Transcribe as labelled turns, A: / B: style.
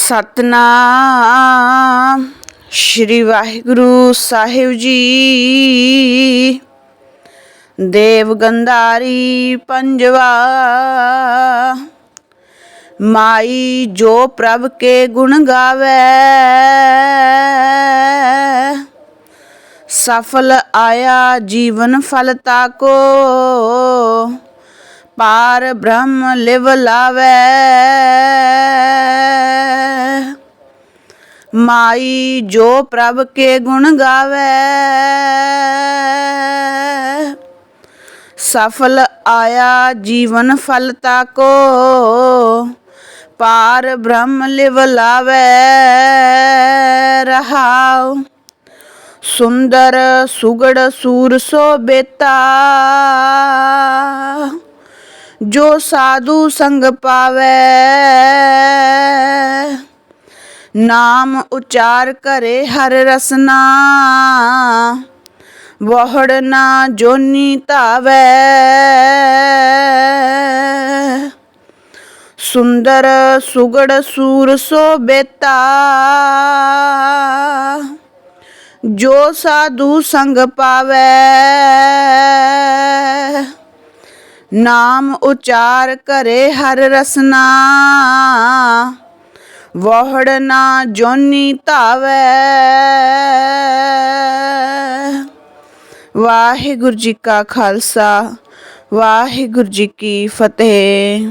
A: ਸਤਨਾਮ। ਸ਼੍ਰੀ ਵਾਹਿਗੁਰੂ ਸਾਹਿਬ ਜੀ। ਦੇਵ ਗੰਧਾਰੀ ਪੰਜਵਾ। ਮਾਈ ਜੋ ਪ੍ਰਭ ਕੇ ਗੁਣ ਗਾਵੇ। ਸਫਲ ਆਇਆ ਜੀਵਨ ਫਲ ਤਾਕੋ। ਪਾਰ ਬ੍ਰਹਮ ਲਿਵ ਲਾਵੇ। ਮਾਈ ਜੋ ਪ੍ਰਭ ਕੇ ਗੁਣ ਗਾਵੇ। ਸਫਲ ਆਇਆ ਜੀਵਨ ਫਲ ਤਾਕੋ, ਪਾਰ ਬ੍ਰਹਮ ਲਿਵ ਲਾਵੇ। ਰਹਾਉ ਸੁੰਦਰ ਸੁਗੜ ਸੂਰ ਸੋ ਬੇਤਾ। ਜੋ ਸਾਧੂ ਸੰਗ ਪਾਵੇ ਨਾਮ ਉਚਾਰ ਕਰੇ ਹਰ ਰਸਨਾ। ਵਹੜ ਨਾ ਜੋਨੀ ਧਾਵੇ। ਸੁੰਦਰ ਸੁਗੜ ਸੂਰ ਸੋਬੇਤਾ ਜੋ ਸਾਧੂ ਸੰਗ ਪਾਵੇ। ਨਾਮ ਉਚਾਰ ਕਰੇ ਹਰ ਰਸਨਾ। ਵਹੜ ਨਾ ਜੋਨੀ ਧਾਵੇ। ਵਾਹਿਗੁਰੂ ਜੀ ਕਾ ਖਾਲਸਾ ਵਾਹਿਗੁਰੂ ਜੀ ਕੀ ਫਤਿਹ।